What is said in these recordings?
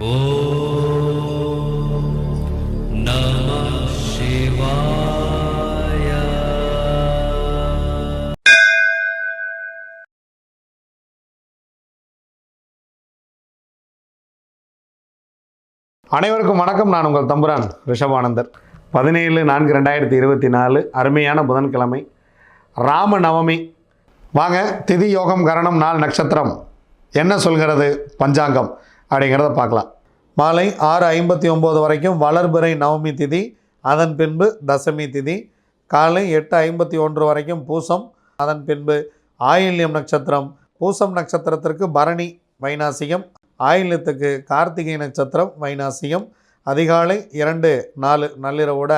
அனைவருக்கும் வணக்கம். நான் உங்கள் தம்புரான் ரிஷபானந்தர். பதினேழு நான்கு ரெண்டாயிரத்தி இருபத்தி நாலு அருமையான புதன்கிழமை ராம நவமி வாங்க திதி யோகம் கரணம் நாள் நட்சத்திரம். என்ன சொல்கிறது? பஞ்சாங்கம். அப்படிங்கிறத பார்க்கலாம். மாலை ஆறு ஐம்பத்தி ஒம்பது வரைக்கும் வளர்பிறை நவமி திதி அதன் பின்பு தசமி திதி காலை எட்டு ஐம்பத்தி ஒன்று வரைக்கும் பூசம் அதன் பின்பு ஆயில்யம் நட்சத்திரம். பூசம் நட்சத்திரத்திற்கு பரணி வைநாசியம் ஆயில்யத்துக்கு கார்த்திகை நட்சத்திரம் வைநாசியம் அதிகாலை இரண்டு நாலு நள்ளிரவோட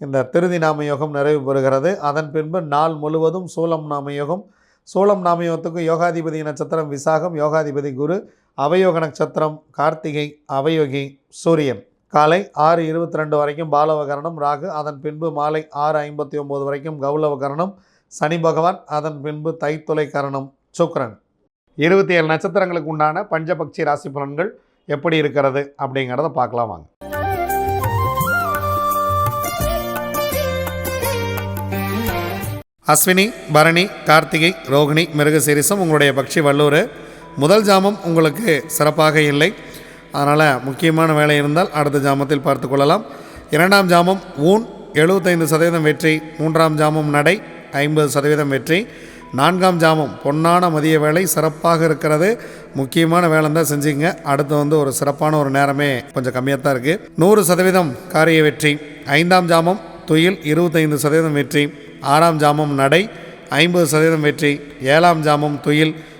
இந்த திருதி நாமயோகம் நிறைவு பெறுகிறது. அதன் பின்பு நாள் முழுவதும் சூலம் நாமயோகம் சூலம் நாமயோகத்துக்கு யோகாதிபதி நட்சத்திரம் விசாகம் யோகாதிபதி குரு அவயோக நட்சத்திரம் கார்த்திகை அவயோகி சூரியன். காலை ஆறு இருபத்தி ரெண்டு வரைக்கும் பாலவகரணம் ராகு அதன் பின்பு மாலை ஆறு ஐம்பத்தி ஒம்பது வரைக்கும் கௌலவகரணம் சனி பகவான் அதன் பின்பு தைத்துளை கரணம் சுக்ரன் இருபத்தி ஏழு நட்சத்திரங்களுக்கு உண்டான பஞ்சபக்ஷி ராசி பலன்கள் எப்படி இருக்கிறது அப்படிங்கிறத பார்க்கலாம் வாங்க. அஸ்வினி பரணி கார்த்திகை ரோகிணி மிருகசீரிசம் உங்களுடைய பக்ஷி வல்லூர். முதல் ஜாமம் உங்களுக்கு சிறப்பாக இல்லை. அதனால் முக்கியமான வேலை இருந்தால் அடுத்த ஜாமத்தில் பார்த்து கொள்ளலாம். இரண்டாம் ஜாமம் ஊன் எழுபத்தைந்து சதவீதம் வெற்றி. மூன்றாம் ஜாமம் நடை ஐம்பது சதவீதம் வெற்றி. நான்காம் ஜாமம் பொன்னான மதிய வேலை சிறப்பாக இருக்கிறது. முக்கியமான வேலை தான் செஞ்சுங்க அடுத்து வந்து ஒரு சிறப்பான ஒரு நேரமே கொஞ்சம் கம்மியாக தான் இருக்குது நூறு சதவீதம் காரிய வெற்றி. ஐந்தாம் ஜாமம் துயில் இருபத்தைந்து சதவீதம் வெற்றி. ஆறாம் ஜாமம் நடை ஐம்பது சதவீதம் வெற்றி. ஏழாம் ஜாமம் துயில்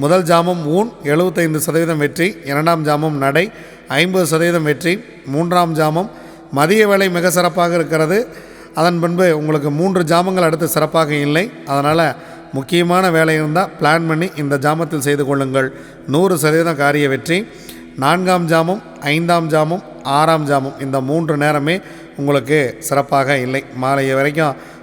முதல் ஜாமம் ஊன் எழுபத்தைந்து சதவீதம் வெற்றி இரண்டாம் ஜாமம் நடை ஐம்பது சதவீதம் வெற்றி மூன்றாம் ஜாமம் மதிய வேலை மிக சிறப்பாக இருக்கிறது. அதன் பின்பு உங்களுக்கு மூன்று ஜாமங்கள் அடுத்து சிறப்பாக இல்லை. அதனால் முக்கியமான வேலை இருந்தால் பிளான் பண்ணி இந்த ஜாமத்தில் செய்து கொள்ளுங்கள். நூறு சதவீதம் காரிய வெற்றி. நான்காம் ஜாமம் ஐந்தாம் ஜாமம் ஆறாம் ஜாமம் இந்த மூன்று நேரமே உங்களுக்கு சிறப்பாக இல்லை. மாலை வரைக்கும்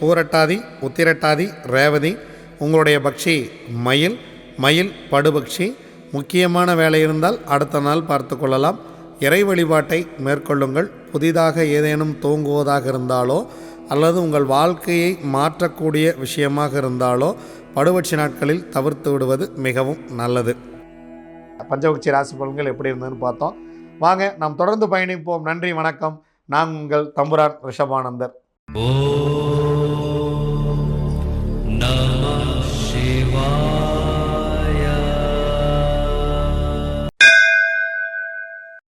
பூரட்டாதி உத்திரட்டாதி ரேவதி உங்களுடைய பக்ஷி மயில் மயில் படுபக்ஷி. முக்கியமான வேலை இருந்தால் அடுத்த நாள் பார்த்து கொள்ளலாம். இறை வழிபாட்டை மேற்கொள்ளுங்கள். புதிதாக ஏதேனும் தூங்குவதாக இருந்தாலோ அல்லது உங்கள் வாழ்க்கையை மாற்றக்கூடிய விஷயமாக இருந்தாலோ படுபட்சி நாட்களில் தவிர்த்து விடுவது மிகவும் நல்லது. பஞ்சபட்சி ராசி பலன்கள் எப்படி இருந்ததுன்னு பார்த்தோம். வாங்க நாம் தொடர்ந்து பயணிப்போம். நன்றி வணக்கம். நான் உங்கள் தம்புரான் ரிஷபானந்தர். ஓ